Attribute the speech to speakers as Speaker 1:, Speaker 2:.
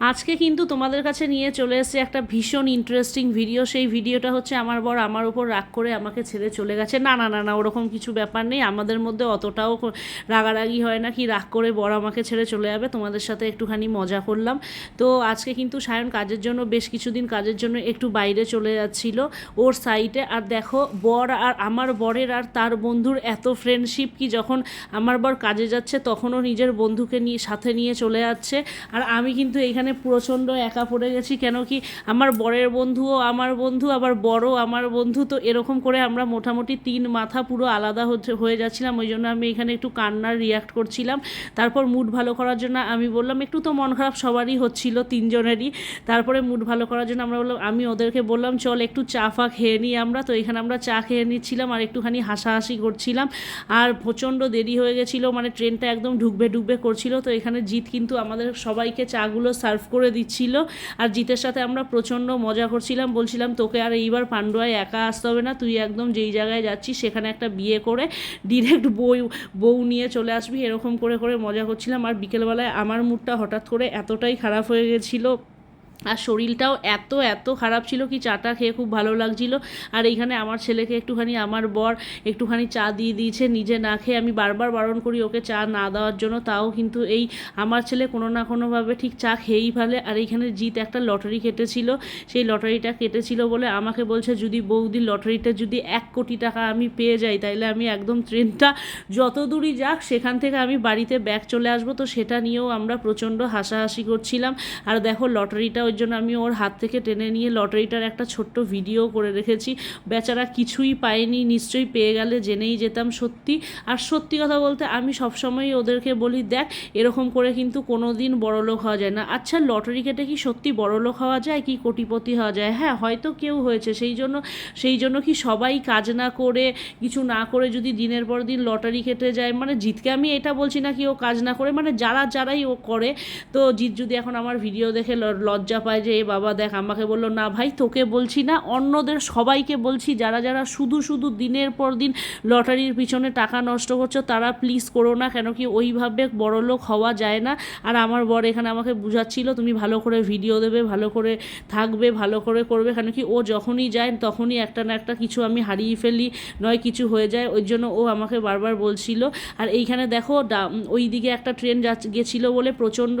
Speaker 1: আজকে কিন্তু তোমাদের কাছে নিয়ে চলে এসেছে একটা ভীষণ ইন্টারেস্টিং ভিডিও সেই ভিডিওটা হচ্ছে আমার বর আমার উপর রাগ করে আমাকে ছেড়ে চলে গেছে। না না না না, ওরকম কিছু ব্যাপার নেই। আমাদের মধ্যে অতটাও রাগারাগি হয় না। কি রাগ করে বর আমাকে ছেড়ে চলে যাবে? তোমাদের সাথে একটুখানি মজা করলাম। তো আজকে কিন্তু সায়ন কাজের জন্য, বেশ কিছুদিন কাজের জন্য একটু বাইরে চলে যাচ্ছিল ওর সাইটে আর দেখো, বর আর আমার বরের আর তার বন্ধুর এত ফ্রেন্ডশিপ কি যখন আমার বর কাজে যাচ্ছে, তখনও নিজের বন্ধুকে নিয়ে, সাথে নিয়ে চলে যাচ্ছে। আর আমি কিন্তু এইখানে প্রচণ্ড একা পড়ে গেছি, কেন কি আমার বরের বন্ধুও আমার বন্ধু, আবার বড় আমার বন্ধু, তো এরকম করে আমরা মোটামুটি তিন মাথা পুরো আলাদা হয়ে যাচ্ছিলাম, ওই জন্য আমি এখানে একটু কান্নার রিয়াক্ট করছিলাম। তারপর মুড ভালো করার জন্য আমি বললাম, একটু তো মন খারাপ সবারই হচ্ছিল, তিনজনেরই। তারপরে মুড ভালো করার জন্য আমরা বললাম, আমি ওদেরকে বললাম, চল একটু চা ফা খেয়ে নিই আমরা। তো এখানে আমরা চা খেয়ে নিচ্ছিলাম আর একটুখানি হাসাহাসি করছিলাম। আর প্রচণ্ড দেরি হয়ে গেছিল মানে ট্রেনটা একদম ঢুকবে ঢুকবে করছিল, তো এখানে জিৎ কিন্তু আমাদের সবাইকে চাগুলো সার্ভ করে দিচ্ছিল। আর জিতের সাথে আমরা প্রচণ্ড মজা করছিলাম, বলছিলাম, তোকে আর এইবার পাণ্ডুয়ায় একা আসতে হবে না, তুই একদম যেই জায়গায় যাচ্ছিস সেখানে একটা বিয়ে করে ডিরেক্ট বই বউ নিয়ে চলে আসবি। এরকম করে করে মজা করছিলাম। আর বিকেলবেলায় আমার মুডটা হঠাৎ করে এতটাই খারাপ হয়ে গেছিল। আর শরীরটাও এত এত খারাপ ছিল কি চাটা খেয়ে খুব ভালো লাগছিল। আর এইখানে আমার ছেলেকে একটুখানি আমার বর একটুখানি চা দিয়ে দিয়েছে, নিজে না খেয়ে আমি বারবার বারণ করি ওকে চা না দেওয়ার জন্য। তাও কিন্তু এই আমার ছেলে কোনো না কোনোভাবে ঠিক চা খেয়েই ফেলে। আর এইখানে জিত একটা লটারি কেটেছিল সেই লটারিটা কেটেছিল বলে আমাকে বলছে, যদি বৌদি লটারিটা যদি এক কোটি টাকা আমি পেয়ে যাই, তাইলে আমি একদম ট্রেনটা যত দূরই যাক সেখান থেকে আমি বাড়িতে ব্যাগ চলে আসব। তো সেটা নিয়েও আমরা প্রচণ্ড হাসাহাসি করছিলাম। আর দেখো লটারিটা ওই জন্য আমি ওর হাত থেকে টেনে নিয়ে লটারিটার একটা ছোট্ট ভিডিও করে রেখেছি। বেচারা কিছুই পায়নি, নিশ্চয়ই পেয়ে গেলে জেনেই যেতাম সত্যি। আর সত্যি কথা বলতে আমি সবসময় ওদেরকে বলি, দেখ, এরকম করে কিন্তু কোনো দিন বড়লোক হওয়া যায় না। আচ্ছা লটারি কেটে কি সত্যি বড়লোক হওয়া যায়, কি কোটিপতি হওয়া যায়? হ্যাঁ হয়তো কেউ হয়েছে। সেই জন্য সেই জন্য কি সবাই কাজ না করে, কিছু না করে যদি দিনের পর দিন লটারি কেটে যায়? মানে জিতকে আমি এটা বলছি না কি ও কাজ না করে মানে যারা, যারাই ও করে। তো জিত যদি এখন আমার ভিডিও দেখে ল- লজ্জা পায় যে, এ বাবা, দেখ, আমাকে বলল, না ভাই, তোকে বলছি না, অন্যদের সবাইকে বলছি, যারা যারা শুধু শুধু দিনের পর দিন লটারির পিছনে টাকা নষ্ট করছ, তারা প্লিজ করো না, কেন কি ওইভাবে বড়লোক হওয়া যায় না। আর আমার বর এখানে আমাকে বুঝাচ্ছিল, তুমি ভালো করে ভিডিও দেবে, ভালো করে থাকবে, ভালো করে করবে। কেন কি ও যখনই যায়, তখনই একটা না একটা কিছু আমি হারিয়ে ফেলি, নয় কিছু হয়ে যায়, ওই জন্য ও আমাকে বারবার বলছিল। আর এইখানে দেখো ওই দিকে একটা ট্রেন গেছিল বলে প্রচণ্ড